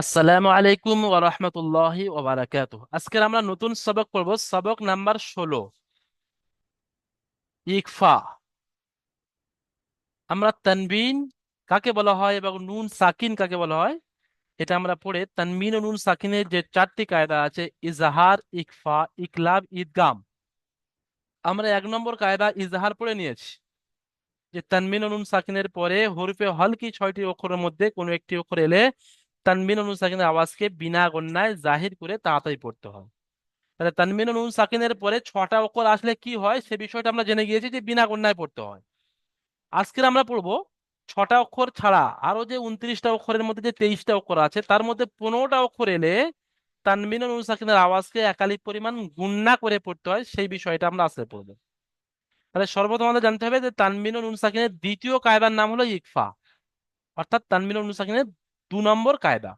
আসসালামু আলাইকুম ওয়া রাহমাতুল্লাহি ওয়া বারাকাতুহু। আজকে আমরা নতুন সবক পড়ব, সবক নাম্বার ষোলো। ইকফা। আমরা তানবিন কাকে বলা হয় এবং নুন সাকিন কাকে বলা হয়? এটা আমরা পড়ে তানবিন ও নুন সাকিনের যে চারটি কায়দা আছে, ইজাহার, ইকফা, ইকলাব ইদগাম আমরা এক নম্বর কায়দা ইজাহার পড়ে নিয়েছি, যে তানবিন ও নুন সাকিনের পরে হরফে হলকি ছয়টি অক্ষরের মধ্যে কোনো একটি অক্ষর এলে তানবিন ও নুন সাকিনের আওয়াজকে বিনা গণ্যায় জাহির করে তাড়াতাড়ি পড়তে হয়। তাহলে তানবিন ও নুন সাকিনের পরে ছটা অক্ষর আসলে কি হয় সে বিষয়টা আমরা জেনে গিয়েছি যে বিনা গণ্যায় পড়তে হয়। আজকের আমরা পড়ব ছটা অক্ষর ছাড়া আরও যে উনত্রিশটা অক্ষরের মধ্যে যে তেইশটা অক্ষর আছে তার মধ্যে পনেরোটা অক্ষর এলে তানবিন ও নুন সাকিনের আওয়াজকে একালিক পরিমাণ গুণনা করে পড়তে হয় সেই বিষয়টা আমরা আজকে পড়ব। তাহলে সর্বপ্রথম আমাদের জানতে হবে যে তানবিন ও নুন সাকিনের দ্বিতীয় কায়দার নাম হলো ইকফা। অর্থাৎ তানবিন ও নুন সাকিনের দু নম্বর কায়দা।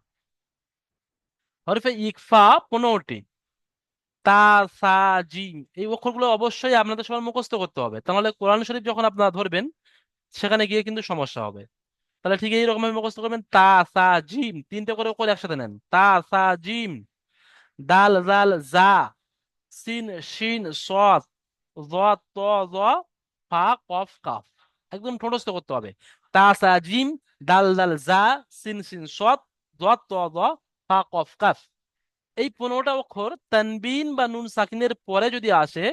হরফে ইকফা পনেরোটি। তা, সা, জিম এই অক্ষরগুলো অবশ্যই আপনাদের সবার মুখস্থ করতে হবে। তাহলে কোরআন শরীফ যখন আপনারা ধরবেন, সেখানে গিয়ে কিন্তু সমস্যা হবে। তাহলে ঠিক এইরকম ভাবে মুখস্থ করবেন, তা, সা, জিম তিনটে করে অক্ষর একসাথে নেন। তা, সা, জিম, দাল, জাল, জা, সিন, শিন সদ জ, ত, জ, ফা, কফ, কাফ। একদম ঠোঁটস্থ করতে হবে। তা সা জিম দাল দাল জা সিন সিন সদ জ ত জ ফা কফ কাফ এই পনেরোটা অক্ষর তানবিন বা নুন সাকিনের পরে যদি আসে,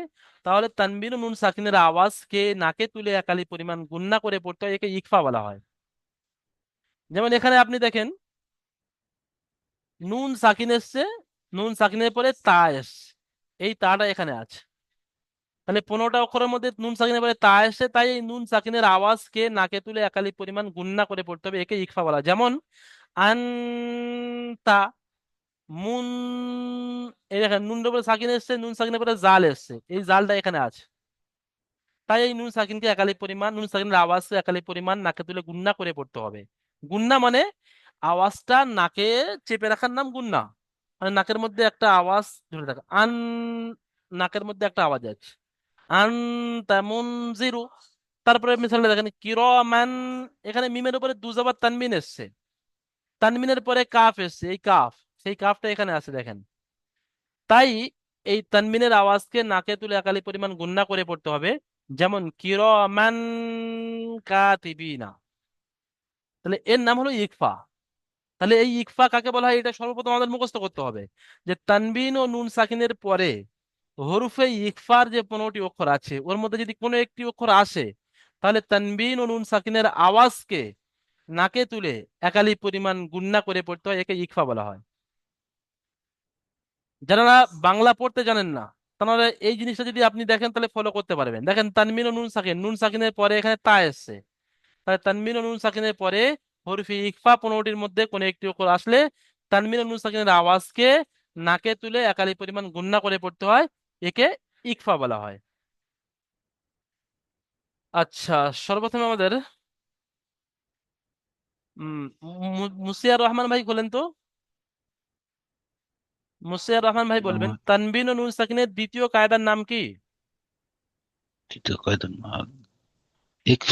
তাহলে তানবিন ও নুন সাকিনের আওয়াজকে নাকে তুলে একালি পরিমাণ গুণনা করে পড়তে হয়, একে ইকফা বলা হয়। যেমন এখানে আপনি দেখেন, নুন সাকিন এসছে, নুন সাকিনের পরে তা এসছে। এই তাটা এখানে আছে। তাহলে পনেরোটা অক্ষরের মধ্যে নুন সাকিনের পরে তা এসে তাই এই নুন সাকিনের আওয়াজকে নাকে তুলে একালি পরিমাণ গুণনা করে পড়তে হবে, একে ইকফা বলা যেমন, আনতা মুন, এই দেখেন নুনের উপরে সাকিন এসছে, নুন সাকিনের পরে জাল এসছে, এই জালটা এখানে আছে। তাই এই নুন সাকিনকে একালি পরিমাণ, নুন সাকিনের আওয়াজকে একালি পরিমাণ নাকে তুলে গুন্না করে পড়তে হবে। গুন্না মানে আওয়াজটা নাকে চেপে রাখার নাম গুন্না। মানে নাকের মধ্যে একটা আওয়াজ, ধরে থাকা আন, নাকের মধ্যে একটা আওয়াজ আছে। আন তেমন জিরু তারপরে মিসালটা দেখেন, কিরমান, এখানে মিমের উপরে দুজাবার তানমিন এসছে। তানমিনের পরে কাফ এসছে, এই কাফ, সেই কাফটা এখানে আছে দেখেন। তাই এই তানমিনের আওয়াজকে নাকে তুলে একালি পরিমাণ গুন্না করে পড়তে হবে, যেমন, কিরমান কাতিবিনা। তাহলে এর নাম হলো ইকফা। তাহলে এই ইকফা কাকে বলা হয়? এটা সর্বপ্রথম আমাদের মুখস্থ করতে হবে, যে তানবিন ও নুন সাকিনের পরে হরুফে ইকফার যে পনেরোটি অক্ষর আছে, ওর মধ্যে যদি কোনো একটি অক্ষর আসে, তাহলে তানবিন ও নুন সাকিনের আওয়াজকে নাকে তুলে একালি পরিমাণ গুন্না করে পড়তে হয়, একে ইকফা বলা হয়। যারা বাংলা পড়তে জানেন না, তাহলে এই জিনিসটা যদি আপনি দেখেন, তাহলে ফলো করতে পারবেন। দেখেন তানমিন ও নুন সাকিন নুন সাকিনের পরে এখানে তা এসছে। তাহলে তানমিন ও নুন সাকিনের পরে হরফি ইকফা পনেরোটির মধ্যে কোনো একটি অক্ষর আসলে তানমিন ও নুন সাকিনের আওয়াজকে নাকে তুলে একালি পরিমাণ গুণনা করে পড়তে হয় একে ইকফা বলা হয়। আচ্ছা সর্বপ্রথমে আমাদের উম মুসিয়ার রহমান ভাই বলেন তো? মুসিয়ার রহমান ভাই বলবেন তানবিন ও নুন সাকিনের দ্বিতীয় কায়দার নাম কি? তৃতীয় কয়জন ইকফ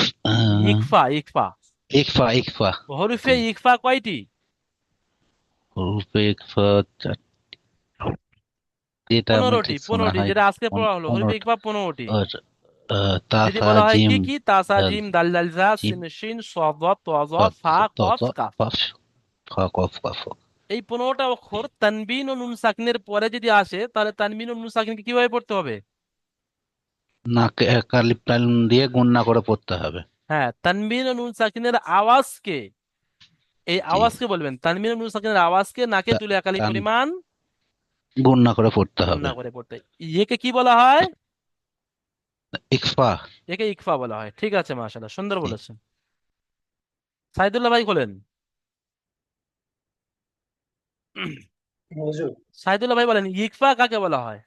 ইকফা ইকফা। ইকফা ইকফা। হরফে ইকফা কয়টি? হরফে ইকফা চার- এটা আমার পনেরোটি পনেরোটি যেটা আজকে পড়া হলো। হরফে ইকফা পনেরোটি। যদি বলা হয় কি কি? তাসা জিম দাল দাল জা সিন শিন সদ তজ ফা কফ কাফ। ফা কফ কফ এই পনেরোটা অক্ষর তানবিন ও নুন সাকিনের পরে যদি আসে তাহলে তানবিন ও নুন সাকিনকে কীভাবে পড়তে হবে? টাইম দিয়ে গুণনা করে পড়তে হবে। হ্যাঁ তানবিন ও নুন সাকিনের আওয়াজকে এই আওয়াজকে বলবেন। তানবিন ও নুন সাকিনের আওয়াজকে নাকে তুলে একালি পরিমাণ গুণনা করে পড়তে হবে। গুণনা করে পড়তে। একে কি বলা হয়? ইকফা। একে ইকফা বলা হয়। ঠিক আছে মাশাআল্লাহ সুন্দর বলেছেন। সাইদুল্লাহ ভাই বলেন। হুজুর। সাইদুল্লাহ ভাই বলেন ইকফা কাকে বলা হয়?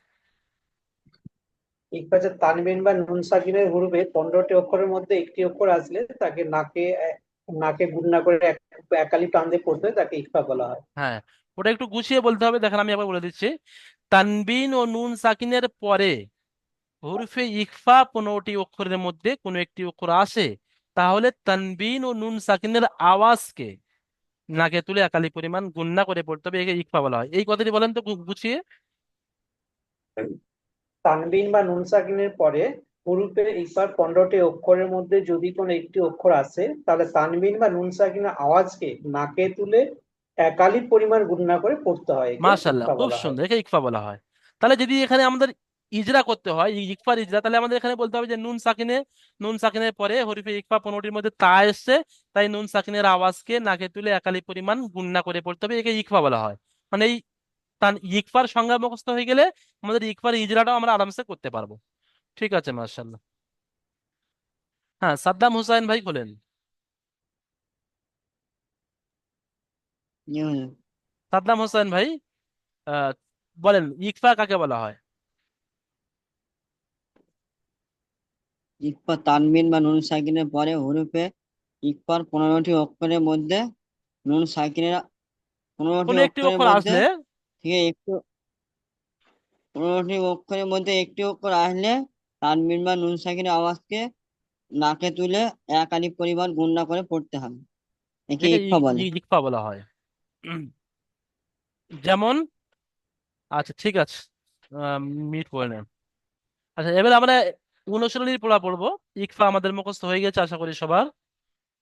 ইকবাজে তানবিন বা নুন সাকিনের হরফে পনেরোটি অক্ষরের মধ্যে একটি অক্ষর আসলে তাকে নাকে নাকে গুণনা করে একালি টান দিয়ে পড়তে হয়, তাকে ইকফা বলা হয়। হ্যাঁ ওটা একটু গুছিয়ে বলতে হবে। দেখেন আমি আবার বলে দিচ্ছি। তানবিন ও নুন সাকিনের পরে হরফে ইকফা পনেরোটি অক্ষরের মধ্যে কোনো একটি অক্ষর আসে। তাহলে তানবিন ও নুন সাকিনের আওয়াজকে নাকে তুলে একালি পরিমাণ গুণনা করে পড়তে হবে। একে ইকফা বলা হয়। এই কথাটি বলেন তো গুছিয়ে। তানবিন বা নুন সাকিনের পরে হুরুফে ইকফার পনেরোটি অক্ষরের মধ্যে যদি কোনো একটি অক্ষর আসে, তাহলে তানবিন বা নুন সাকিনের আওয়াজকে নাকে তুলে একালি পরিমাণ গুণনা করে পড়তে হয় ইকফা খুব সুন্দর একে ইকফা বলা হয়। তাহলে যদি এখানে আমাদের ইজরা করতে হয় ইকফার ইজরা তাহলে আমাদের এখানে বলতে হবে যে নুন সাকিনে নুন সাকিনের পরে হরিফে ইকফা পনেরোটির মধ্যে তা এসছে তাই নুন সাকিনের আওয়াজকে নাকে তুলে একালি পরিমাণ গুণনা করে পড়তে হবে একে ইকফা বলা হয়। মানে এই তান ইকফার সংজ্ঞা মুখস্থ হয়ে গেলে আমাদের ইকফার ইজরাটাও আমরা আরামসে করতে পারব। ঠিক আছে মাশাল্লাহ হ্যাঁ সাদ্দাম হুসাইন ভাই বলেন সাদ্দাম হোসেন ভাই বলেন ইকফা কাকে বলা হয়? ইকফা তানবিন বা নুন সাকিনের পরে হরফে ইকফার পনেরোটি অক্ষরের মধ্যে নুন সাকিনের পনেরোটি অক্ষরের অক্ষর মধ্যে থেকে একটু পনেরোটি অক্ষরের মধ্যে একটি অক্ষর আসলে তানবিন বা নুন সাকিনের আওয়াজকে নাকে তুলে এক আলিফ পরিমাণ গুণনা করে পড়তে হবে। একে ইকফা বলে। ইকফা বলা হয়। যেমন আচ্ছা ঠিক আছে মিট করে নেন আচ্ছা এবার আমরা অনুশীলনীর পড়া পড়ব। ইকফা আমাদের মুখস্থ হয়ে গেছে, আশা করি সবার।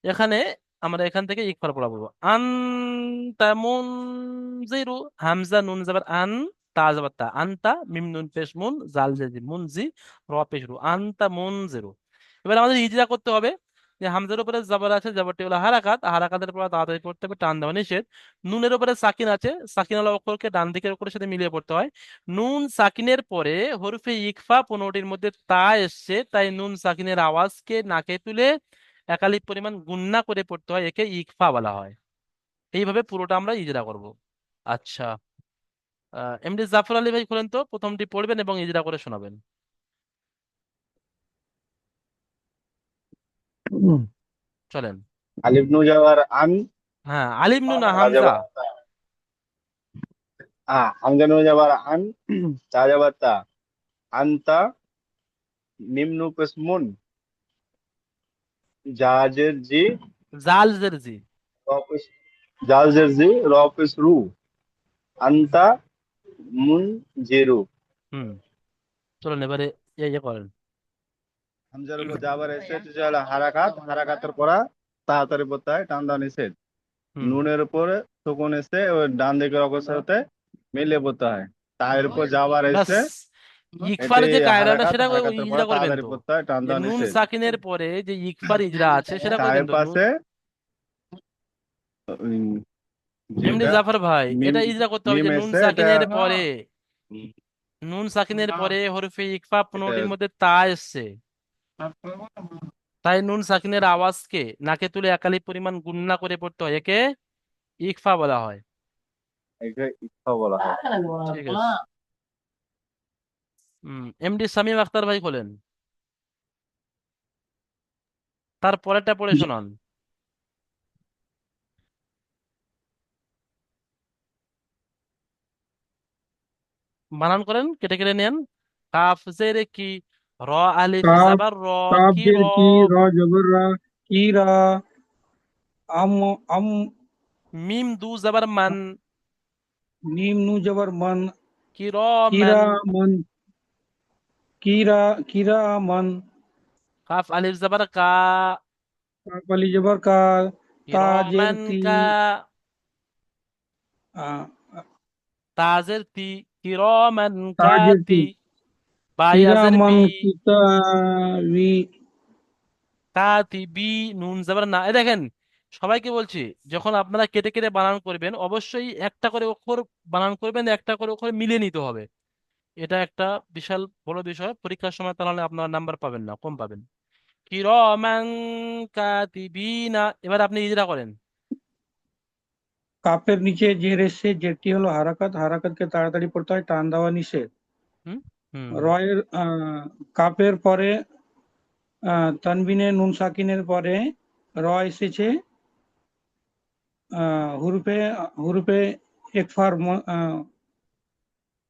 এখানে আমরা এখান থেকে ইকফার পড়া পড়ব। আন তামুনজিরু হামজা, নুন, জাবার, আন, তা তা। আনতা মিম, নুন, পেশ, মুন, জাল জেজি মুনজি র, পেশ, রু। আনতা মুনজিরু এবার আমাদের ইজরা করতে হবে। যে হামজার উপরে জবর আছে, জবরটি হলো হারাকাত হারাকাতের পর তাড়াতাড়ি পড়তে হবে, টান দেওয়া নিষেধ। নুনের উপরে সাকিন আছে, সাকিন আলা অক্ষরকে ডান দিকের অক্ষরের সাথে মিলিয়ে পড়তে হয়। নুন সাকিনের পরে হরফে ইকফা পনেরোটির মধ্যে তা এসছে, তাই নুন সাকিনের আওয়াজকে নাকে তুলে একালিপ পরিমাণ গুণনা করে পড়তে হয়, একে ইকফা বলা হয়। এইভাবে পুরোটা আমরা ইজরা করব। আচ্ছা এমডি জাফর আলী ভাই খোলেন তো, প্রথমটি পড়বেন এবং ইজরা করে শোনাবেন। চলেন। আলিফ নু যাওয়ার আন হ্যাঁ আলিম নু না হামজা। হামজা নু যাবার আন তা তা আনতা মিম নু মুন জাজের জি। জাল জেরজি র পেশ জাজের জি র রু। আনতা মুন জেরু হুম। চলেন এবারে ইয়ে ইয়ে করেন। হামজার উপর যাবার এসে হলো হারাকাত হারাকাতের পরা তাড়াতাড়ি পড়তে হয় টান দাও নিষেধ। নুনের উপরে তখন এসে ওই ডান দিকের অক্ষরের সাথে মিলিয়ে পড়তে হয়। তায়ের উপর যাবার এসে ইকফার যে হারাকাত সেটা ইজরা করবেন তো। টান যে দাও নুন সাকিনের পরে যে ইকফার ইজরা আছে সেটা করবেন তো পাশে যেটা জাফর ভাই এটা ইজরা করতে হবে যে নুন এসে সাকিনের পরে। নুন সাকিনের পরে হরফে ইকফা পনেরোটির মধ্যে তা এসছে। তাই নুন সাকিনের আওয়াজকে নাকে তুলে একালি পরিমাণ গুণনা করে পড়তে হয়। একে ইকফা বলা হয়। বলা হয়। ঠিক আছে। হুম এমডি শামীম আখতার ভাই খোলেন তার পরেরটা পড়ে শোনান। বানান করেন কেটে কেটে নেন। কাফ জেরে কি র আলিফ জাবার র কি র র জবর রা কি রা আম আম মিম দু জাবার মান মিম নু জবর মান কি র কিরা মান কিরা কিরা মান কাফ আলিফ জাবার কা কাফ আলি জবর কা তা জের তি কা আ, তাজের তি কিরমান কাতি বায়াজের কিতাবি কাতিবি নুন জাবার না। এই দেখেন সবাইকে বলছি যখন আপনারা কেটে কেটে বানান করবেন অবশ্যই একটা করে অক্ষর বানান করবেন একটা করে অক্ষর মিলিয়ে নিতে হবে। এটা একটা বিশাল বড় বিষয় পরীক্ষার সময় তাহলে আপনারা নাম্বার পাবেন না কম পাবেন। কিরমান কাতিবিনা এবার আপনি ইজরা করেন। কাপের নিচে জের এসছে জেরটি হলো হারাকাত হারাকাতকে তাড়াতাড়ি পড়তে হয় টান দেওয়া নিষেধ। হুম? রয়ের কাপের পরে আহ, তানবিনে নুন সাকিনের পরে র এসেছে। আহ, হুরুফে হুরুফে একফার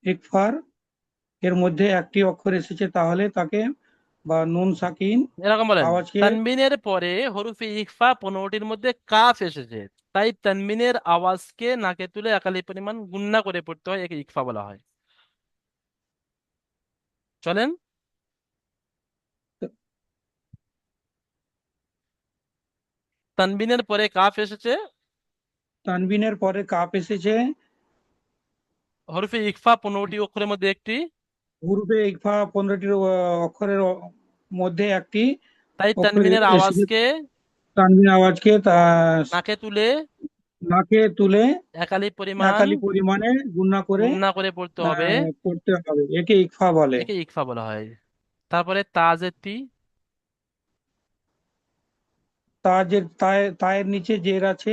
একফার এর মধ্যে একটি অক্ষর এসেছে তাহলে তাকে বা নুন সাকিন এরকম বলেন আওয়াজকে তানবিনের পরে হরফে ইকফা পনেরোটির মধ্যে কাফ এসেছে তাই তানবিনের আওয়াজকে নাকে তুলে একালি পরিমাণ গুণনা করে পড়তে হয় একে ইকফা বলা হয়। চলেন। তানবিনের পরে কাফ এসেছে। তানবিনের পরে কাপ এসেছে। হরফে ইকফা পনেরোটি অক্ষরের মধ্যে একটি। হুরুফে ইকফা পনেরোটি অক্ষরের মধ্যে একটি তাই তানবিনের আওয়াজকে তানবিন আওয়াজকে তা নাকে তুলে নাকে তুলে একালি পরিমাণ একালি পরিমাণে গুণনা করে গুণনা করে পড়তে হবে। পড়তে হবে। একে ইকফা বলে। একে ইকফা বলা হয়। তারপরে তাজের তি। তাজের তায়ের তায়ের নিচে জের আছে।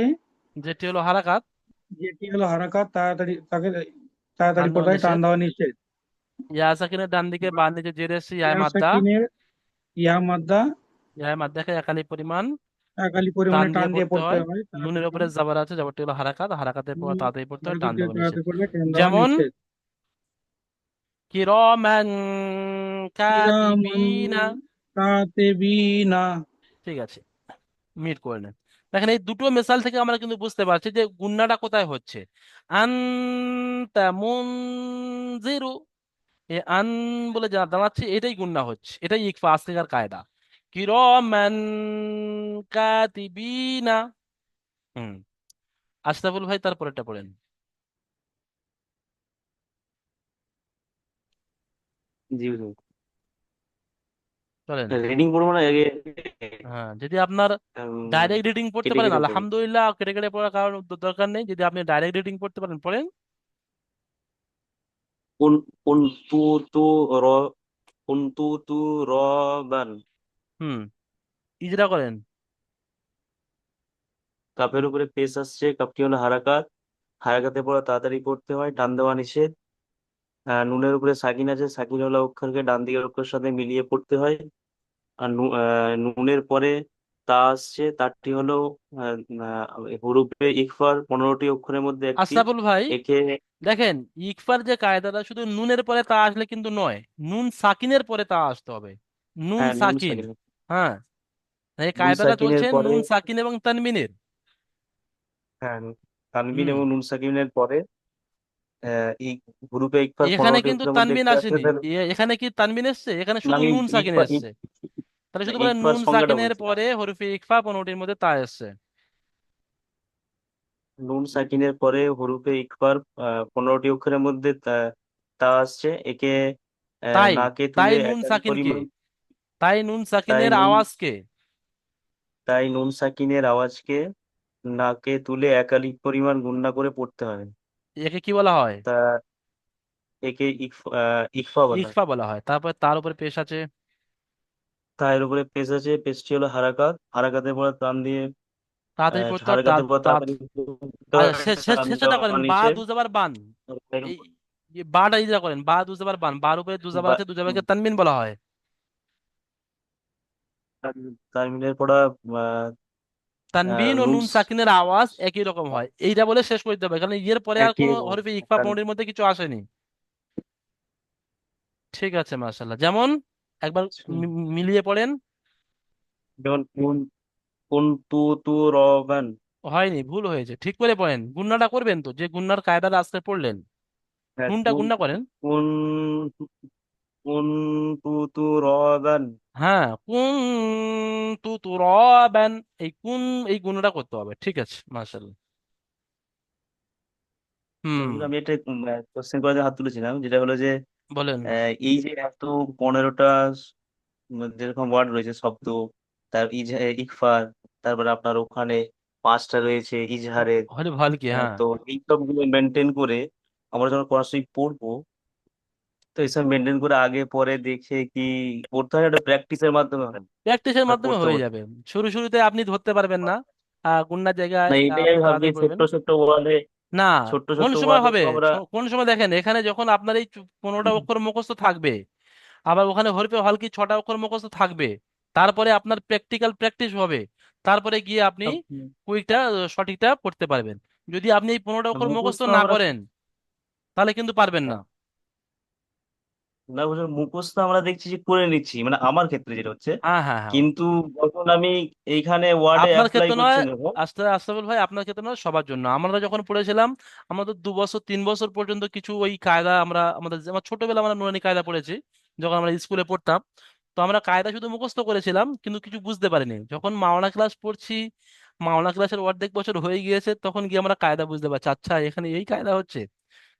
যেটি হলো হারাকাত। যেটি হলো হারাকাত তাড়াতাড়ি তাকে তাড়াতাড়ি পড়তে টান দেওয়া নিষেধ। ইয়া সাকিনের ডান দিকে বা নিচে জের এসে ইয়া মাদ্দা। ইয়া মাদ্দা। ইয়া মাদ্দাকে একালি পরিমাণ পরিমাণে টান দিয়ে পড়তে হয়। নুনের উপরে জাবার আছে জাবারটি হলো হারাকাত হারাকাতের পর তাড়াতাড়ি পড়তে হয় টান দেওয়া নিষেধ যেমন কিরামান কাতিবিনা ঠিক আছে মিট করে নেন দেখেন এই দুটো মেসাল থেকে আমরা কিন্তু বুঝতে পারছি যে গুন্নাটা কোথায় হচ্ছে। আনতা মুনজিরু এ আন বলে যা দাঁড়াচ্ছে এটাই গুন্না হচ্ছে এটাই ইকফা আসলিকার কায়দা। কিরমান কাতিবিনা। হুম আশরাফুল ভাই তারপরেটা পড়েন। জি চলেন। রিডিং পড়ব না আগে হ্যাঁ যদি আপনার ডাইরেক্ট রিডিং পড়তে পারেন আলহামদুলিল্লাহ কেটে কেটে পড়ার কারণ দরকার নেই। যদি আপনি ডাইরেক্ট রিডিং পড়তে পারেন পড়েন। কোন কোন তু তু র কোন তু তু রবান হুম ইজরা করেন। কাপের উপরে পেশ আসছে কাপটি হলো হারাকাত। হারাকাতে পড়া তাড়াতাড়ি পড়তে হয় টান দেওয়া নিষেধ। আহ, নুনের উপরে সাকিন আছে সাকিন হলো অক্ষরকে ডান দিকের অক্ষরের সাথে মিলিয়ে পড়তে হয়। আর নু- আহ, নুনের পরে তা আসছে তারটি হলো আহ, আহ, হুরুফে ইকফার পনেরোটি অক্ষরের মধ্যে একটি। আশরাফুল ভাই একে দেখেন ইকফার যে কায়দাটা শুধু নুনের পরে তা আসলে কিন্তু নয় নুন সাকিনের পরে তা আসতে হবে। নুন হ্যাঁ নুন সাকিন। সাকিন হ্যাঁ এই নুন কায়দাটা সাকিনের চলছে পরে নুন সাকিন এবং তানমিনের। হ্যাঁ তানবিন হুম। এবং নুন সাকিনের পরে আহ, এই ইকফার এখানে কিন্তু আছে আসেনি। এ- এখানে কি তানবিন এসছে? এখানে না শুধু নুন সাকিন এসছে। তাহলে শুধু বলে নুন সংজ্ঞাটা সাকিনের বলছি পরে হরফে ইকফা পনেরোটির মধ্যে তা এসছে। নুন সাকিনের পরে হরুফে ইকফার আহ, পনেরোটি অক্ষরের মধ্যে তা তা আসছে। একে আহ, তাই নাকে তাই তুলে নুন একালি সাকিনকে। পরিমাণ তাই নুন সাকিনের নুন আওয়াজকে। তাই নুন সাকিনের আওয়াজকে নাকে তুলে একালি পরিমাণ গুণনা করে পড়তে হবে। একে কি বলা হয়? তা একে ইকফা আহ, ইকফা বলা হয়। ইকফা বলা হয়। তারপর তার উপরে পেশ আছে? তা এর উপরে পেশ আছে পেশটি হলো হারাকাত। হারাকাতের পরে টান দিয়ে তাড়াতাড়ি আহ, পড়তে হয় হারাকাতের পর তা- তা- তাড়াতাড়ি পড়তে হয় টান দেওয়া করেন। বা দুজাবার বান। এই এই বাটা ইজরা করেন। বা দুজাবার বান। বার উপরে বা আছে তানবিন বলা হয়। তানবিনের পড়া তানবিন ও নুন সাকিনের আওয়াজ একই রকম হয়। এইটা বলে শেষ করতে হবে কারণ ইয়ের পরে আর একই কোনো হরফে ইকফা তান- মধ্যে কিছু আসেনি। ঠিক আছে মাশাল্লাহ যেমন একবার মি- মিলিয়ে পড়েন। যেমন কোন কোন তু তু রবান হয়নি ভুল হয়েছে। ঠিক করে পড়েন। গুন্নাটা করবেন তো যে গুন্নার কায়দাটা আজকে পড়লেন। হ্যাঁ, নুনটা কোন গুন্না করেন। কোন কোন তু তু রবান হ্যাঁ কুন তু তুরাবান এই কুন এই গুণটা করতে হবে ঠিক আছে মাশাল্লাহ হুম। আমি একটা কোশ্চেন করার জন্য হাত তুলেছিলাম যেটা হলো যে বলেন। এই যে এত পনেরোটা যেরকম ওয়ার্ড রয়েছে শব্দ তার ইজ ইকফার তারপরে আপনার ওখানে পাঁচটা রয়েছে ইজহারের হলে ভালো কি হ্যাঁ। তো এই সবগুলো মেনটেন করে আমরা যখন কোরআন শরীফ পড়ব তো এইসব মেনটেন করে আগে পরে দেখে কি পড়তে হয়? একটা প্র্যাকটিসের মাধ্যমে হয়। প্র্যাকটিসের মাধ্যমে পড়তে হয়ে যাবে। শুরু শুরুতে আপনি ধরতে পারবেন না। আহ, গুন্নার জায়গায় না এটাই আমি ভাবছি তাড়াতাড়ি পড়বেন ছোট্ট ছোট্ট না ছোট্ট কোন ছোট্ট সময় ওয়ার্ডে হবে? আমরা কোন সময় দেখেন এখানে যখন আপনার এই চু- পনেরোটা অক্ষর মুখস্থ থাকবে আবার ওখানে হরফে হলকি ছটা অক্ষর মুখস্থ থাকবে তারপরে আপনার প্র্যাকটিক্যাল প্র্যাকটিস হবে। তারপরে গিয়ে আপনি কুইকটা সঠিকটা পড়তে পারবেন। যদি আপনি এই পনেরোটা অক্ষর মুখস্থ মুখস্থ না আমরা করেন তাহলে কিন্তু পারবেন না। না বুঝুন মুখস্থ আমরা দেখছি যে করে নিচ্ছি মানে আমার ক্ষেত্রে যেটা হচ্ছে। হ্যাঁ হ্যাঁ হ্যাঁ। কিন্তু যখন আমি এইখানে ওয়ার্ডে আপনার অ্যাপ্লাই ক্ষেত্রে করছি নয় দেখো। আস্তে আস্তাবল ভাই আপনার ক্ষেত্রে নয় সবার জন্য। আমরা যখন পড়েছিলাম আমরা তো দু বছর তিন বছর পর্যন্ত কিছু ওই কায়দা আমরা আমাদের আমার ছোটবেলা আমরা নুরানি কায়দা পড়েছি যখন আমরা স্কুলে পড়তাম। তো আমরা কায়দা শুধু মুখস্থ করেছিলাম কিন্তু কিছু বুঝতে পারিনি। যখন মাওনা ক্লাস পড়ছি মাওনা ক্লাসের অর্ধেক বছর হয়ে গিয়েছে তখন গিয়ে আমরা কায়দা বুঝতে পারছি আচ্ছা এখানে এই কায়দা হচ্ছে।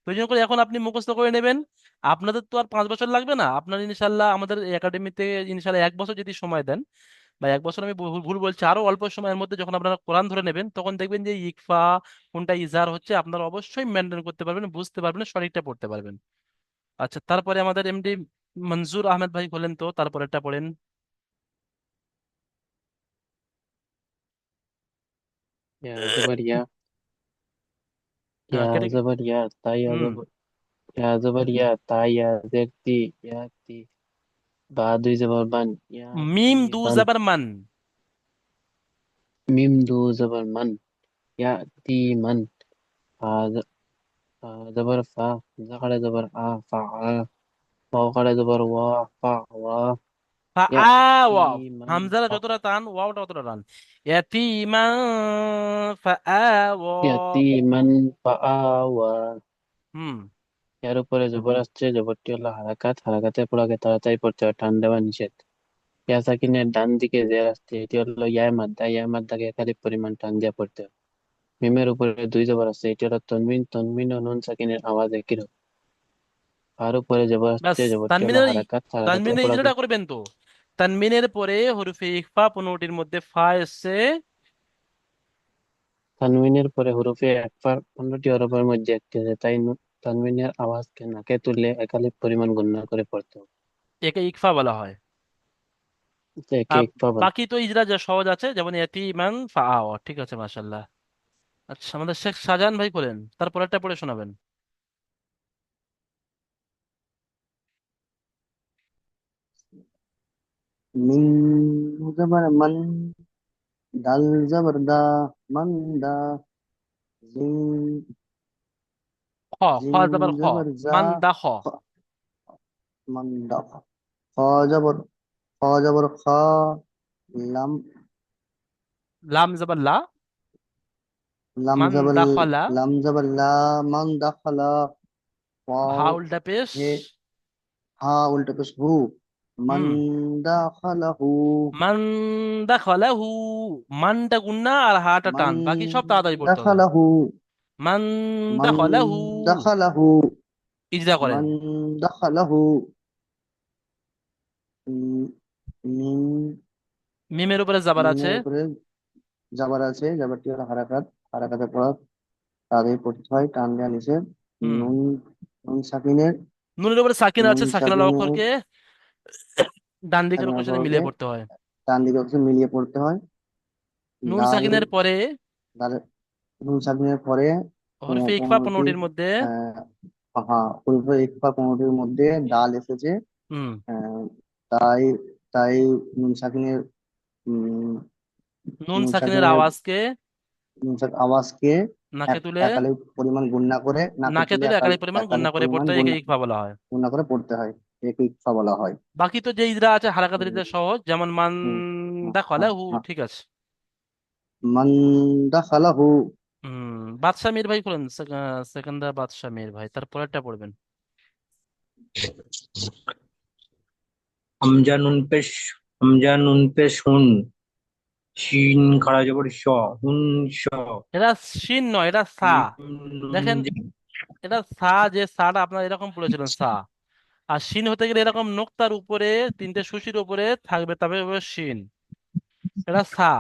তো এই জন্য করে এখন আপনি মুখস্থ করে নেবেন। আপনাদের তো আর পাঁচ বছর লাগবে না। আপনার ইনশাল্লাহ আমাদের একাডেমিতে ইনশাল্লাহ এক বছর যদি সময় দেন বা এক বছর আমি ভুল বলছি আরও অল্প সময়ের মধ্যে যখন আপনারা কোরআন ধরে নেবেন তখন দেখবেন যে ইকফা কোনটা ইজার হচ্ছে আপনারা অবশ্যই মেনটেন করতে পারবেন বুঝতে পারবেন সঠিকটা পড়তে পারবেন। আচ্ছা তারপরে আমাদের এমডি মনজুর আহমেদ ভাই বলেন তো তারপরেরটা পড়েন। জবরিয়া জবরিয়া হ্যাঁ, তাই يا কেটে زبر يا تا يا হুম زبر يا زبر يا تا يا زر تي يا تي بعد زبر بن يا মিম تي দু بن জাবার মান ميم دو زبر من يا تي من فا ز- فا زبر فا زقر زبر آ فا واو قر زبر وا فا وا ফাআওয়া يتيما হামজারা فا যতটা টান ওয়াওটা ততটা টান ইয়াতীমান ফাআওয়া يتيما فآوى হুম এর উপরে জবর আসছে জবরটি হলো হারাকাত হারাকাতের পর আগে তাড়াতাড়ি পড়তে হয় টান দেওয়া নিষেধ। ইয়া সাকিনের ডান দিকে জের আসছে এটি হলো ইয়া মাদ্দা ইয়া মাদ্দাকে একাধিক পরিমাণ টান দিয়ে পড়তে হয় মিমের উপরে দুই জবর আছে এটি হলো তনমিন তনমিন ও নুন সাকিনের আওয়াজ একই রকম আর উপরে জবর আসছে জবরটি হলো তানমিনের হারাকাত তানমিনের ইজরাটা করবেন তো তানমিনের পরে হরফে ইকফা পনেরোটির মধ্যে ফা এসছে তানমিনের পরে হরফে একবার পনেরোটি হরফের মধ্যে একটি আছে। তাই তানমিনের আওয়াজকে নাকে তুললে একাধিক পরিমাণ গণনা করে পড়তে হবে। একে ইকফা বলা হয়। একে আর ইকফা বলে বাকি তো ইজরা যা সহজ আছে যেমন ইয়াতীমান ফাআওয়া ঠিক আছে মাশাআল্লাহ। আচ্ছা আমাদের শেখ শাহজাহান ভাই করেন তারপরেরটা পড়ে শোনাবেন। মিন জবর মান দাল জবর দা মান দা জিন খ খ জবর খ মান দা খ মান দা খ জবর খ জবর খ লাম লাম জবর লা লাম মান জবর দাখালা লাম জবর লা মান দাখালা হা উল্টা পেশ হে উল্টা পেশ হু মান দাখালাহু মান দাখালাহু মানটা গুন্না আর হাটা টান বাকি সব তাড়াতাড়ি পড়তে হবে দাখালাহু মান দাখালাহু। দাখালাহু। ইজরা করেন মান দাখালাহু। মিমের উপরে জাবার আছে। জাবার আছে। জাবারটি হলো হারাকাত। হারাকাতের পর তাদের পড়তে হয় টান নিষেধ হুম। নুন নুন সাকিনের। নুনের উপরে সাকিন আছে নুন সাকিন আলা সাকিনের অক্ষরকে ডান দিকের অক্ষরের সাথে মিলিয়ে পড়তে হয়। ডান দিকে অক্ষর মিলিয়ে পড়তে হয়। নুন সাকিনের পরে নুন সাকিনের পরে হরফে ইকফা পনেরোটি পনেরোটির মধ্যে? হ্যাঁ পূর্বে ইকফা পনেরোটির মধ্যে ডাল এসেছে। হুম। তাই তাই নুন সাকিনের নুন নুন সাকিনের আওয়াজকে নুন সাকিন আওয়াজকে নাকে তুলে একালি পরিমাণ গুণনা করে নাকে নাকে তুলে তুলে একালি পরিমাণ গুণনা করে পরিমাণ পড়তে হয় একে ইকফা বলা হয়। গুণনা করে পড়তে হয় একে ইকফা বলা হয়। বাকি তো যে ইজরা আছে হারাকাতের ইজরা সহজ যেমন মান হুম, হ্যাঁ, দাখালাহু হ্যাঁ। ঠিক আছে। মান দাখালাহু হুম বাদশা মীর ভাই করেন সেকেন্ডার বাদশা মীর ভাই তারপরেরটা পড়বেন। হামজা নুন পেশ হামজা নুন পেশ হুন শিন খাড়া জবর শ হুন শ। এটা শিন নয় এটা সা। দেখেন এটা সা যে সাটা আপনারা এরকম পড়েছিলেন সা। আর শিন হতে গেলে এরকম নোক্তার উপরে তিনটে সুশির উপরে থাকবে তবে শিন। এটা সা।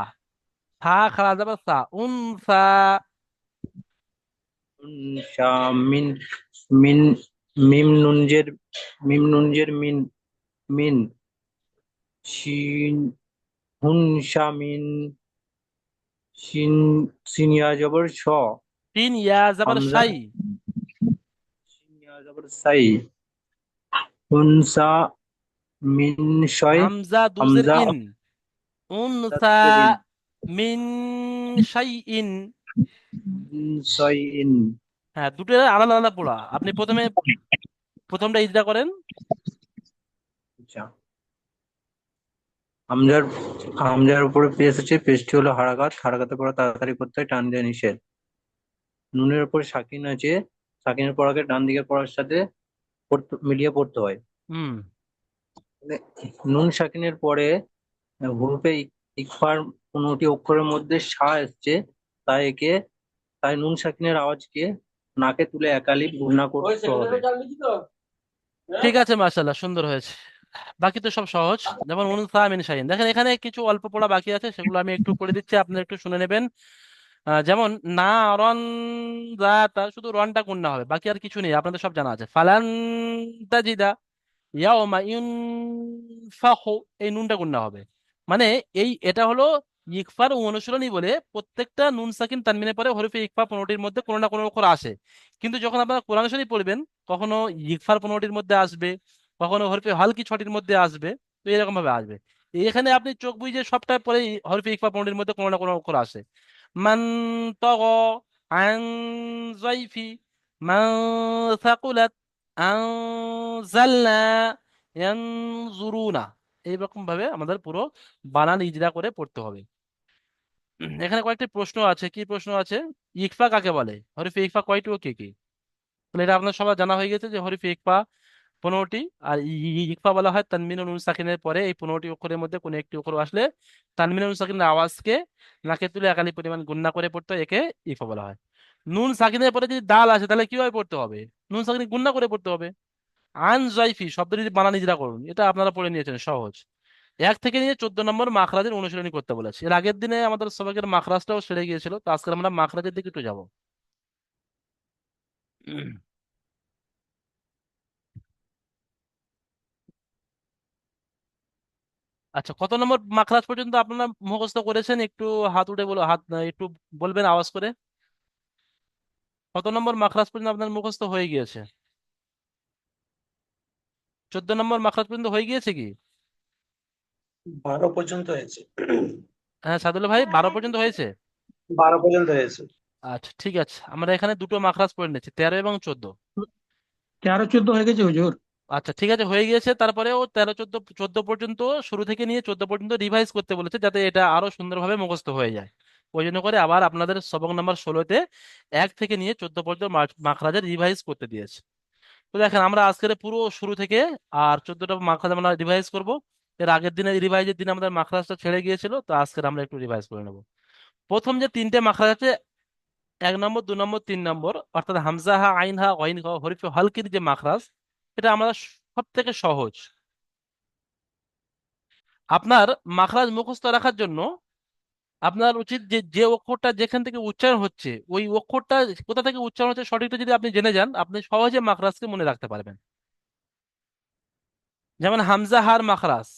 সা খাড়া যাবে সা। উন সা। মিন মিন মিম নুন মিম নুন মিন মিন শিন হুন শা মিন শিন সিন ইয়া জবর শ। শিন ইয়া হামজা সাই। শিন ইয়া জবর সাই। হুন সা মিন শয়। হামজা দুজের ইন। উন সা মিন শাই শাইইন হ্যাঁ দুটো আলাদা আলাদা পোড়া। আপনি প্রথমে প্রথমটা ইজরা করেন। আচ্ছা। আমজার হামজার উপরে পেশ আছে পেশটি হলো হারাকাত হারাকাতের পড়া তাড়াতাড়ি করতে হয় টান দিয়ে নিষেধ। নুনের উপর সাকিন আছে সাকিনের পড়াকে ডান দিকে পড়ার সাথে মিলিয়ে পড়তে হয়। হুম। মানে নুন সাকিনের পরে হুরুফে ইকফার পনেরোটি অক্ষরের মধ্যে সা এসছে তাই একে তাই নুন সাকিনের আওয়াজকে নাকে তুলে একালি গুণনা করতে হবে। ঠিক আছে মাশাল্লাহ সুন্দর হয়েছে। বাকি তো সব সহজ। যেমন উনসা মিন শাইন দেখেন এখানে কিছু অল্প পড়া বাকি আছে সেগুলো আমি একটু করে দিচ্ছি আপনারা একটু শুনে নেবেন। আহ, যেমন না রন তা শুধু রনটা গুণনা হবে বাকি আর কিছু নেই আপনাদের সব জানা আছে। ফালান তাজিদা ইয়াওমা ইউনফাখু এই নুনটা গুণনা হবে। মানে এই এটা হলো ইকফার অনুশীলনী বলে প্রত্যেকটা নুন সাকিন তানমিনের পরে হরফে ইকফা পনেরোটির মধ্যে কোনো না কোনো অক্ষর আসে। কিন্তু যখন আপনারা কোরআন শরীফ পড়বেন, কখনো ইকফার পনেরোটির মধ্যে আসবে, কখনো হরফে হালকি ছটির মধ্যে আসবে, তো এরকম ভাবে আসবে। এখানে আপনি চোখ বুঝে সবটা পরে হরফে ইকফা পনেরোটির মধ্যে কোনো না কোনো অক্ষর আসে। মান তগ আন জাইফি, মান সাকুলাত আনজালনা ইয়ানজুরুনা। এইরকম ভাবে আমাদের পুরো বানান ইজরা করে পড়তে হবে। এখানে কয়েকটি প্রশ্ন আছে। কি প্রশ্ন আছে? ইকফা কাকে বলে? হরিফে ইকফা কয়টি ও কে, কি? তাহলে এটা আপনার সবার জানা হয়ে গেছে যে হরিফে ইকফা পনেরোটি আর ইকফা বলা হয় তানমিন পরে এই পনেরোটি অক্ষরের মধ্যে কোনো একটি অক্ষর আসলে তানমিন নুন আওয়াজকে নাকে তুলে একালি পরিমাণ গুণনা করে পড়তে একে ইকফা বলা হয়। নুন সাকিনের পরে যদি দাল আসে তাহলে কীভাবে পড়তে হবে? নুন সাকিন গুণনা করে পড়তে হবে। আন জাইফি শব্দটি বানান ইজরা করুন, এটা আপনারা পড়ে নিয়েছেন, সহজ। এক থেকে নিয়ে চোদ্দ নম্বর মাখরাজের অনুশীলনী করতে বলেছি। এর আগের দিনে আমাদের সবাইকে মাখরাজটাও সেরে গিয়েছিল, তো আজকে আমরা মাখরাজের দিকে একটু যাব। আচ্ছা কত নম্বর মাখরাজ পর্যন্ত আপনারা মুখস্থ করেছেন? একটু হাত উঠে বলো, হাত একটু বলবেন আওয়াজ করে। কত নম্বর মাখরাজ পর্যন্ত আপনার মুখস্থ হয়ে গিয়েছে? চোদ্দ নম্বর মাখরাজ পর্যন্ত হয়ে গিয়েছে কি? বারো পর্যন্ত হয়েছে। হ্যাঁ সাদুল্লাহ ভাই বারো পর্যন্ত হয়েছে? বারো পর্যন্ত হয়েছে। আচ্ছা ঠিক আছে। আমরা এখানে দুটো মাখরাজ পড়ে নিচ্ছি তেরো এবং চোদ্দ। তেরো চোদ্দ হয়ে গেছে হুজুর? আচ্ছা ঠিক আছে হয়ে গিয়েছে। তারপরেও তেরো চোদ্দ চোদ্দ পর্যন্ত শুরু থেকে নিয়ে চোদ্দ পর্যন্ত রিভাইজ করতে বলেছে যাতে এটা আরও সুন্দরভাবে মুখস্থ হয়ে যায়। ওই জন্য করে আবার আপনাদের সবক নাম্বার ষোলোতে এক থেকে নিয়ে চোদ্দ পর্যন্ত মাখরাজের রিভাইজ করতে দিয়েছে। তো দেখেন আমরা আজকের পুরো শুরু থেকে আর চোদ্দটা মাখরাজ আমরা রিভাইজ করব। এর আগের দিনে রিভাইজের দিন আমাদের মাখরাজটা ছেড়ে গিয়েছিল, তো আজকের আমরা একটু রিভাইজ করে নেব। প্রথম যে তিনটে মাখরাজ আছে, এক নম্বর, দু নম্বর, তিন নম্বর, অর্থাৎ হামজা হা, আইন হা, ওয়াইন হা, হরিফে হলকির যে মাখরাজ এটা আমরা সব থেকে সহজ। আপনার মাখরাজ মুখস্থ রাখার জন্য আপনার উচিত যে যে অক্ষরটা যেখান থেকে উচ্চারণ হচ্ছে, ওই অক্ষরটা কোথা থেকে উচ্চারণ হচ্ছে সঠিকটা যদি আপনি জেনে যান, আপনি সহজে মাখরাজকে মনে রাখতে পারবেন। যেমন হামজা হার মাখরাজ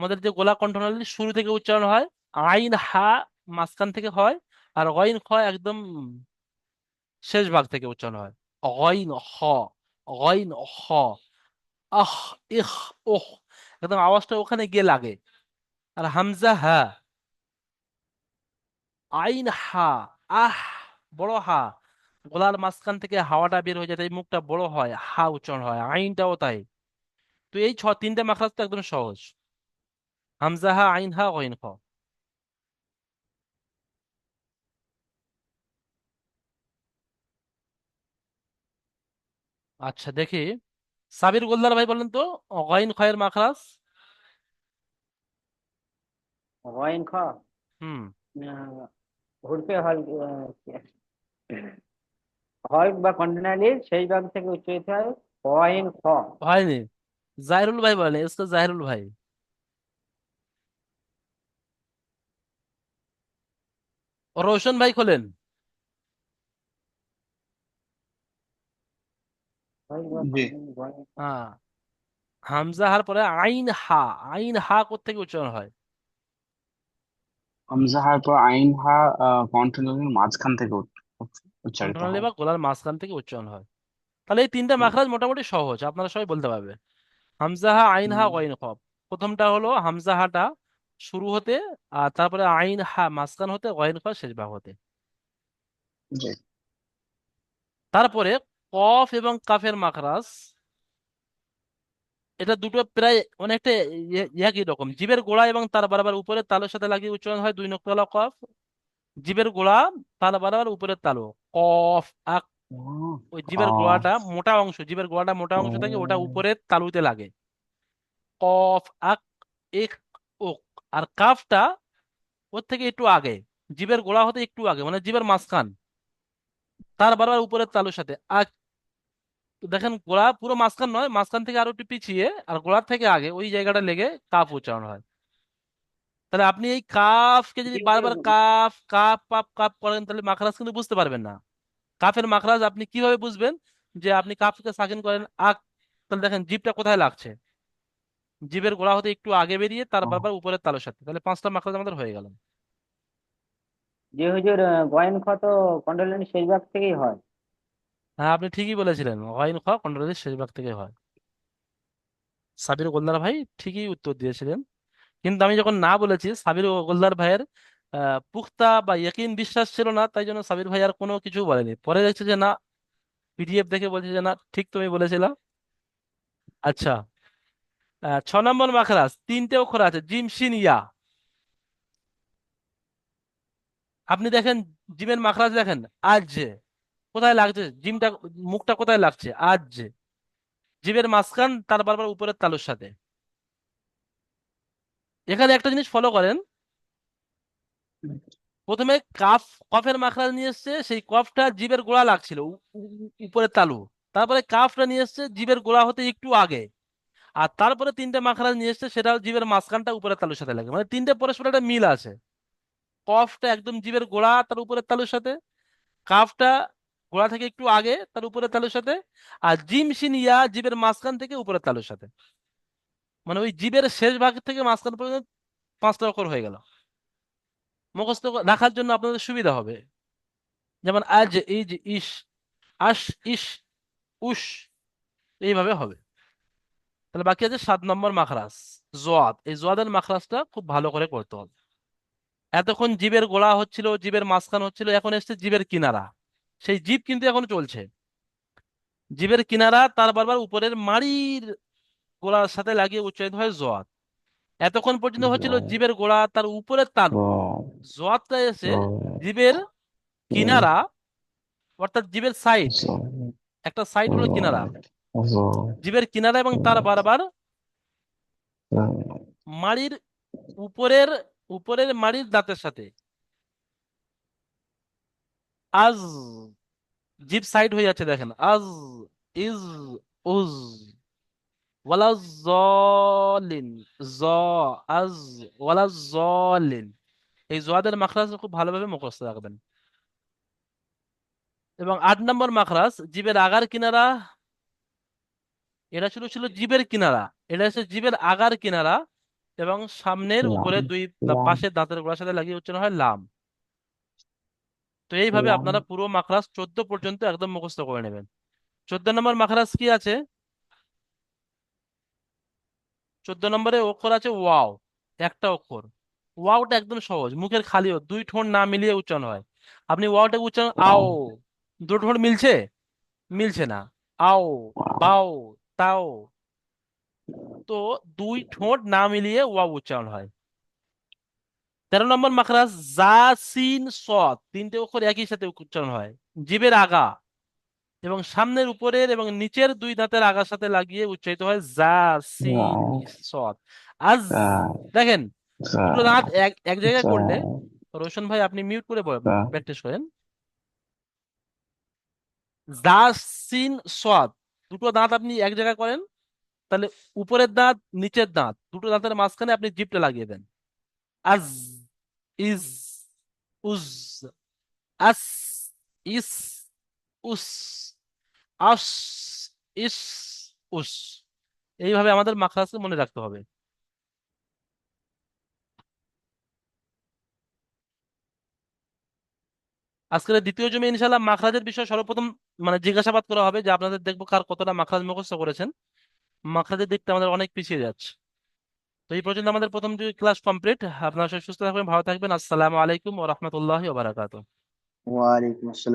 আমাদের যে গোলা কণ্ঠনালী শুরু থেকে উচ্চারণ হয়, আইন হা মাঝখান থেকে হয়, আর গইন খ একদম শেষ ভাগ থেকে উচ্চারণ হয়। গইন হ গইন হ, আহ, ইহ, ওহ, একদম আওয়াজটা ওখানে গিয়ে লাগে। আর হামজা হা, আইন হা, আহ, বড় হা, গলার মাঝখান থেকে হাওয়াটা বের হয়ে যায়, তাই মুখটা বড় হয়, হা উচ্চারণ হয়, আইনটাও তাই। তো এই ছ, তিনটে মাখরাজ তো একদম সহজ। হামজাহা আইনহা গইন খ আচ্ছা দেখি। সাবির গোলদার ভাই বলেন তো অগাইন খয়ের মাখরাস গইন খ? হুম। হুরফে হল হল বা কন্টেনালির সেই ভাগ থেকে উচ্চারিত হয় খ। হয়নি। জাহিরুল ভাই বলেন এসকে জাহিরুল ভাই। রোশন ভাই খোলেন। হ্যাঁ হামজা হার পরে আইন হা আইন হা কোত্থেকে উচ্চারণ হয়? হামজা পর আইন হা মাঝখান থেকে উচ- উচ- উচ্চারিত হয়। বা গলার মাঝখান থেকে উচ্চারণ হয়। তাহলে এই তিনটা মাখরাজ মোটামুটি সহজ আপনারা সবাই বলতে পারবে। হামজা হা আইন হা গইন খ প্রথমটা হলো হামজা হাটা শুরু হতে আর তারপরে আইন হা মাঝখান হতে গইন খ শেষ ভাগ হতে। জি। তারপরে কফ এবং কাফের মাখরাজ এটা দুটো প্রায় অনেকটা একই রকম। জিভের গোড়া এবং তার বরাবর উপরের তালুর সাথে লাগিয়ে উচ্চারণ হয় দুই নক্তলা কফ। জিভের গোড়া তার বরাবর উপরের তালু কফ আক ওই জীবের গোড়াটা মোটা অংশ জীবের গোড়াটা মোটা অংশ থাকে ওটা উপরের তালুতে লাগে। কফ আক এক আর কাফটা ওর থেকে একটু আগে জিভের গোড়া হতে একটু আগে মানে জিভের মাঝখান। তার বারবার উপরের তালুর সাথে। আর দেখেন গোড়া পুরো মাঝখান নয় মাঝখান থেকে আরও একটু পিছিয়ে আর গোড়ার থেকে আগে ওই জায়গাটা লেগে কাফ উচ্চারণ হয়। তাহলে আপনি এই কাফকে যদি বারবার কাফ কাফ পাপ কাপ করেন তাহলে মাখরাজ কিন্তু বুঝতে পারবেন না। কাফের মাখরাজ আপনি কীভাবে বুঝবেন যে আপনি কাফকে সাকিন করেন? আক তাহলে দেখেন জিভটা কোথায় লাগছে? জিভের গোড়া হতে একটু আগে বেরিয়ে তার বারবার উপরের তালুর সাথে। তাহলে পাঁচটা মাখরাজ আমাদের হয়ে গেল। যে হুজুর গয়েন খ তো কন্ডোলেন্স শেষ ভাগ থেকেই হয়। হ্যাঁ আপনি ঠিকই বলেছিলেন ওয়াইন খাওয়া কন্ট্রোলের শেষ ভাগ থেকে হয়। সাবির গোলদার ভাই ঠিকই উত্তর দিয়েছিলেন। কিন্তু আমি যখন না বলেছি সাবির গোলদার ভাইয়ের আহ, পুখতা বা ইয়কিন বিশ্বাস ছিল না তাই জন্য সাবির ভাই আর কোনো কিছু বলেনি। পরে দেখছে যে না পিডিএফ দেখে বলছে যে না ঠিক তুমি বলেছিলাম আচ্ছা ছ নম্বর মাখরাজ তিনটে অক্ষর আছে, জিম শিন ইয়া। আপনি দেখেন, জিমের মাখরাজ দেখেন, আজ কোথায় লাগছে? জিমটা, মুখটা কোথায় লাগছে? আজ জিভের মাঝখান, তার বারবার উপরের তালুর সাথে। এখানে একটা জিনিস ফলো করেন। প্রথমে কাফ, কফের মাখরাজ নিয়ে এসছে, সেই কফটা জিভের গোড়া লাগছিল উপরের তালু। তারপরে কাফটা নিয়ে এসছে জিভের গোড়া হতে একটু আগে। আর তারপরে তিনটে মাখরাজ নিয়ে এসছে সেটাও জিভের মাঝখানটা উপরের তালুর সাথে লাগে। মানে তিনটে পরস্পর একটা মিল আছে। কফটা একদম জিভের গোড়া তার উপরের তালুর সাথে, কাফটা গোড়া থেকে একটু আগে তার উপরের তালুর সাথে, আর জিম শিন ইয়া জিভের মাঝখান থেকে উপরের তালুর সাথে। মানে ওই জীবের শেষ ভাগ থেকে মাঝখান পর্যন্ত পাঁচটা অক্ষর হয়ে গেল। মুখস্থ রাখার জন্য আপনাদের সুবিধা হবে। যেমন আজ ইজ ইস আশ ইস উস এইভাবে হবে। তাহলে বাকি আছে সাত নম্বর মাখরাজ জোয়াদ। এই জোয়াদের মাখরাজটা খুব ভালো করে করতে হবে। এতক্ষণ জীবের গোড়া হচ্ছিল জীবের মাঝখান হচ্ছিল এখন এসছে জীবের কিনারা। সেই জীব কিন্তু এখন চলছে। জীবের কিনারা তার বারবার উপরের মাড়ির গোড়ার সাথে লাগিয়ে উচ্চারিত হয় জোয়াদ। এতক্ষণ পর্যন্ত হচ্ছিল জিভের গোড়া তার উপরের তালু। জোয়াদটা এসে জীবের কিনারা অর্থাৎ জীবের সাইড একটা সাইড হলো কিনারা। জিভের কিনারা এবং তার বারবার? মাড়ির উপরের উপরের মাড়ির দাঁতের সাথে। আজ জিভ সাইড হয়ে যাচ্ছে দেখেন। আজ ইজ উজ ওয়ালা জলিন জ আজ ওয়ালা জলিন এই জোয়াদের মাখরাজ খুব ভালোভাবে মুখস্থ রাখবেন। এবং আট নম্বর মাখরাজ জীবের আগার কিনারা এটা ছিল ছিল জিভের কিনারা। এটা হচ্ছে জিভের আগার কিনারা এবং সামনের উপরে দুই পাশের দাঁতের গোড়ার সাথে লাগিয়ে উচ্চারণ হয় লাম। তো এইভাবে আপনারা পুরো মাখরাজ চোদ্দ পর্যন্ত একদম মুখস্থ করে নেবেন। চোদ্দ নম্বর মাখরাজ কি আছে? চোদ্দ নম্বরে অক্ষর আছে ওয়াও একটা অক্ষর। ওয়াওটা একদম সহজ মুখের খালিও দুই ঠোঁট না মিলিয়ে উচ্চারণ হয়। আপনি ওয়াওটা উচ্চারণ আও দুটো ঠোঁট মিলছে? মিলছে না। আও বাও তাও তো দুই ঠোঁট না মিলিয়ে ওয়াও উচ্চারণ হয়। তেরো নম্বর মাখরাজ জা সিন সদ তিনটে অক্ষর একই সাথে উচ্চারণ হয়। জিভের আগা এবং সামনের উপরের এবং নিচের দুই দাঁতের আগার সাথে লাগিয়ে উচ্চারিত হয় জা সিন সদ আজ দেখেন দুটো দাঁত এক এক জায়গায় করলে রোশন ভাই আপনি মিউট করে প্র্যাকটিস করেন। জা সিন সদ দুটো দাঁত আপনি এক জায়গায় করেন, তাহলে উপরের দাঁত, নিচের দাঁত, দুটো দাঁতের মাঝখানে আপনি জিপটা লাগিয়ে দেন। আজ, ইজ, উজ, আস, ইস, উস, আস, ইস, উস। এইভাবে আমাদের মাখরাজকে মনে রাখতে হবে। আজকের দ্বিতীয় জমি ইনশাল্লাহ মাখরাজের বিষয়ে সর্বপ্রথম মানে জিজ্ঞাসাবাদ করা হবে যে আপনাদের দেখব কার কতটা মাখরাজ মুখস্থ করেছেন। মাখরাজের দিকটা আমাদের অনেক পিছিয়ে যাচ্ছে। তো এই পর্যন্ত আমাদের প্রথম দুই ক্লাস কমপ্লিট। আপনারা সুস্থ থাকবেন, ভালো থাকবেন। আসসালামু আলাইকুম ও রাহমাতুল্লাহি ওয়া ওয়ালাইকুম আসসালাম।